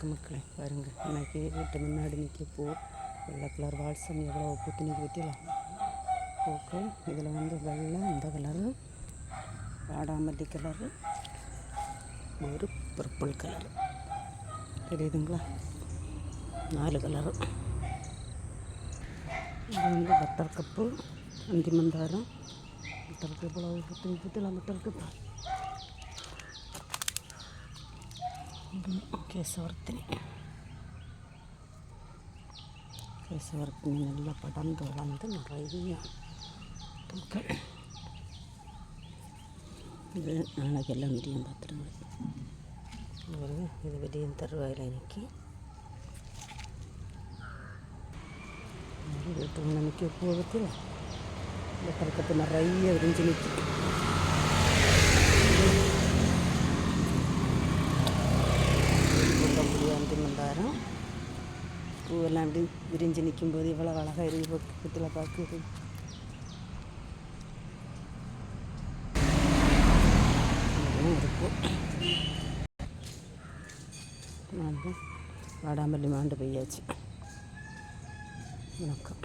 வணக்கம் மக்களே. பாருங்கள் இன்னைக்கு வீட்டு முன்னாடி நிற்க பூ வெள்ளை கலர் வால்சம் எவ்வளோ பூத்து நிற்க பற்றியலாம் பூக்கள் இதில் வந்து வெள்ளை இந்த கலரு வாடாமல்லி கலரு ஒரு பர்பிள் கலரு. தெரியுதுங்களா? நாலு கலரு. இது வந்து பட்டர் கப்பு அந்தி மந்தாரம். பட்டர் கப்பு இவ்வளோ நிற்க பூத்துலாம் பட்டர் கப்பு. കേശവർത്തിനി കേസവർത്തിന് നല്ല പടം വളർന്ന് നിറയുക പൂക്കൾ. ഇത് നാളേക്കെല്ലാം വിരിയും പത്രങ്ങൾ. ഇത് വിരിയും തരുവായില്ല എനിക്ക് നിന്ന് എനിക്ക് പോകത്തില്ല ഇടക്കിടക്കത്ത് നിറയെ വിരിഞ്ച് பூவெல்லாம் அப்படி விரிஞ்சு நிற்கும்போது இவ்வளோ அழகாக இருக்கு பக்கத்தில் பார்க்குது இருக்கும் வாடாமல்லி மாண்டு பெய்யாச்சு வணக்கம்